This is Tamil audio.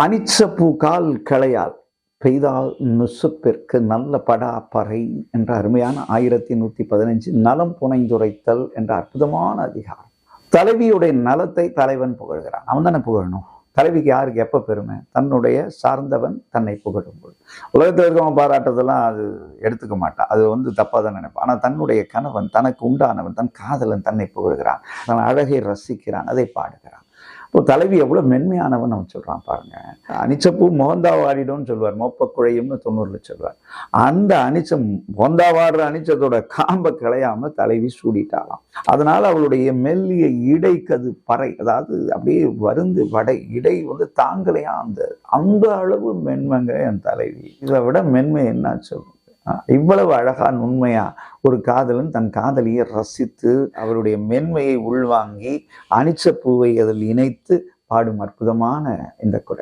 அனிச்ச பூக்கால் களையால் பெய்தால் நுசுப்பிற்கு நல்ல படா பறை என்ற அருமையான ஆயிரத்தி நூற்றி பதினஞ்சு நலம் புனைந்துரைத்தல் என்ற அற்புதமான அதிகாரம். தலைவியுடைய நலத்தை தலைவன் புகழ்கிறான். அவன் தானே புகழணும். தலைவிக்கு யாருக்கு எப்போ பெருமை? தன்னுடைய சார்ந்தவன் தன்னை புகழும் பொழுது. உலகத்தில் இருக்கவன் பாராட்டுறதெல்லாம் அது எடுத்துக்க மாட்டான். அது வந்து தப்பாக தான் நினைப்பான். ஆனால் தன்னுடைய கணவன் தனக்கு உண்டானவன் தன் காதலன் தன்னை புகழ்கிறான். தன் அழகை ரசிக்கிறான் அதை பாடுகிறான். இப்போ தலைவி எவ்வளோ மென்மையானவன் அவன் சொல்கிறான் பாருங்க. அனிச்சப்பூ மோந்தாவாடிடும்னு சொல்லுவார். மொப்பக்குழையும்னு தொண்ணூறுல சொல்லுவார். அந்த அனிச்சம் மோந்தாவாடுற அனிச்சத்தோட காம்பை கிளையாம தலைவி சூடிட்டாளாம். அதனால அவளுடைய மெல்லிய இடைக்கது பறை. அதாவது அப்படியே வருந்து வடை இடை வந்து தாங்கலையா? அந்த அந்த அளவு மென்மைங்க என் தலைவி. இதை விட மென்மை என்ன சொல்லும் இவ்வளவு அழகா உண்மையா ஒரு காதலன் தன் காதலியை ரசித்து அவருடைய மென்மையை உள்வாங்கி அனிச்ச பூவை அதில் இணைத்து பாடும் அற்புதமான இந்த குரல்.